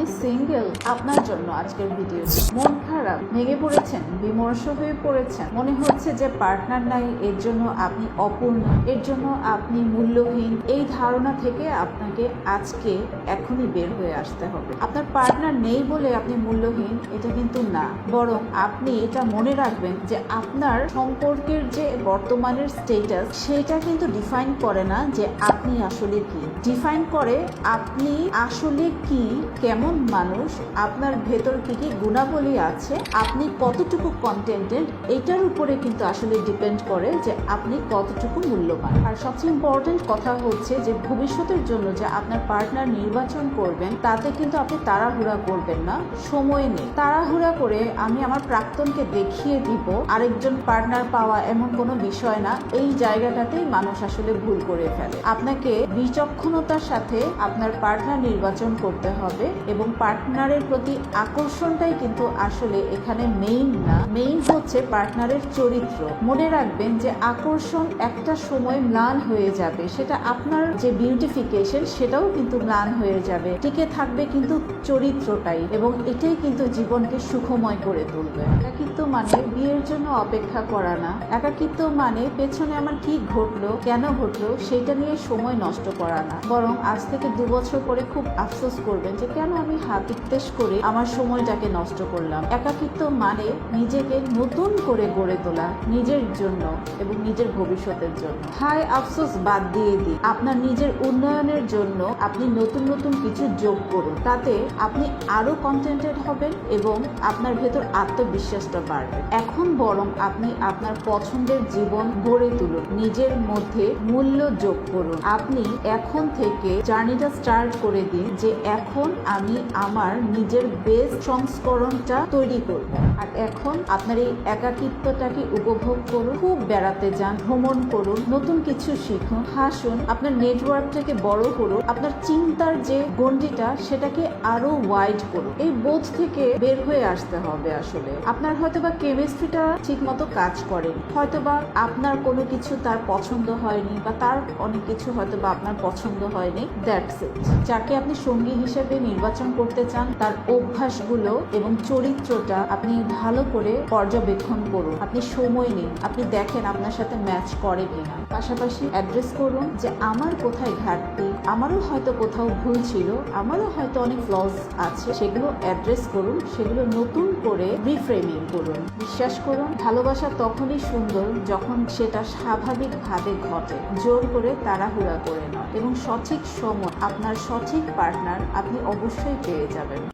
আপনি সিঙ্গেল, আপনার জন্য আজকের ভিডিও। মন খারাপ, ভেঙে পড়েছেন, বিমর্ষ হয়ে পড়েছেন। মনে হচ্ছে যে পার্টনার নাই, এর জন্য আপনি অপূর্ণ, এর জন্য আপনি মূল্যহীন। এই ধারণা থেকে আপনাকে আজকে এখনই বের হয়ে আসতে হবে। আপনার পার্টনার নেই বলে আপনি মূল্যহীন, এটা কিন্তু না। বরং আপনি এটা মনে রাখবেন যে আপনার সম্পর্কের যে বর্তমানের স্টেটাস সেটা কিন্তু ডিফাইন করে না যে আপনি আসলে কি। ডিফাইন করে আপনি আসলে কি, কেমন মানুষ আপনার ভেতর কি কি গুণাবলী আছে? আপনি কতটুকু কন্টেন্টেড এটার উপরে কিন্তু আসলে ডিপেন্ড করে যে আপনি কতটুকু মূল্যবান। আর সবচেয়ে ইম্পর্টেন্ট কথা হচ্ছে যে ভবিষ্যতের জন্য যে আপনার পার্টনার নির্বাচন করবেন, তাতে কিন্তু আপনি তাড়াহুড়া করবেন না, সময় নেই। তাড়াহুড়া করে আমি আমার প্রাক্তনকে দেখিয়ে দিব, আরেকজন পার্টনার পাওয়া এমন কোনো বিষয় না, এই জায়গাটাতেই মানুষ আসলে ভুল করে ফেলে। আপনাকে বিচক্ষণতার সাথে আপনার পার্টনার নির্বাচন করতে হবে এবং পার্টনারের প্রতি আকর্ষণটাই কিন্তু আসলে এখানে মেইন না। মেইন হচ্ছে পার্টনারের চরিত্র। মনে রাখবেন যে আকর্ষণ একটা সময় ম্লান হয়ে যাবে, সেটা আপনার যে বিউটিফিকেশন সেটাও কিন্তু ম্লান হয়ে যাবে। টিকে থাকবে কিন্তু চরিত্রটাই এবং এটাই কিন্তু জীবনকে সুখময় করে তুলবে। একাকিত্ব মানে বিয়ের জন্য অপেক্ষা করা না। একাকিত্ব মানে পেছনে আমার কি ঘটলো, কেন ঘটলো সেটা নিয়ে সময় নষ্ট করা না। বরং আজ থেকে দু বছর পরে খুব আফসোস করবেন যে কেন আমি হাত ইত্তেস করে আমার সময়টাকে নষ্ট করলাম। একাকিত্ব মানে নিজেকে নতুন করে গড়ে তোলা, নিজের জন্য এবং নিজের ভবিষ্যতের জন্য। হাই, আফসোস বাদ দিয়ে দিই। আপনার নিজের উন্নয়নের জন্য আপনি নতুন নতুন কিছু যোগ করুন। তাতে আপনি আরও কন্টেন্টেড হবেন এবং আপনার ভেতর আত্মবিশ্বাসটা বাড়বে। এখন বরং আপনি আপনার পছন্দের জীবন গড়ে তুলুন। নিজের মধ্যে মূল্য যোগ করুন। আপনি এখন থেকে জার্নিটা স্টার্ট করে দিন যে এখন আমি আমার নিজের বেস্ট সংস্করণটা তৈরি করব। আর এখন আপনার এই একাকিত্বটাকে উপভোগ করুন, খুব বেড়াতে যান, ভ্রমণ করুন, নতুন কিছু শিখুন, হাসুন, আপনার নেটওয়ার্কটাকে বড় করুন, আপনার চিন্তার যে গণ্ডিটা সেটাকে আরও ওয়াইড করুন। এই বোধ থেকে বের হয়ে আসতে হবে আসলে। আপনার হয়তোবা কেমিস্ট্রিটা ঠিক মতো কাজ করে হয়তোবা আপনার কোনো কিছু তার পছন্দ হয়নি বা তার অনেক কিছু হয়তোবা আপনার পছন্দ হয়নি দ্যাটস ইট যাকে আপনি সঙ্গী হিসেবে নির্বাচন করতে চান, তার অভ্যাসগুলো এবং চরিত্রটা আপনি ভালো করে পর্যবেক্ষণ করুন। আপনি সময় নিন, আপনি দেখেন আপনার সাথে ম্যাচ করে কিনা। পাশাপাশি অ্যাড্রেস করুন যে আমার কোথায় ঘাটতি, আমারও হয়তো কোথাও ভুল ছিল, আমারও হয়তো অনেক ফ্লস আছে, সেগুলো অ্যাড্রেস করুন, সেগুলো নতুন করে রিফ্রেমিং করুন। বিশ্বাস করুন, ভালোবাসা তখনই সুন্দর যখন সেটা স্বাভাবিকভাবে ঘটে। জোর করে তাড়াহুড়া করে নয় এবং সঠিক সময়, আপনার সঠিক পার্টনার আপনি অবশ্যই পেয়ে যাবেন।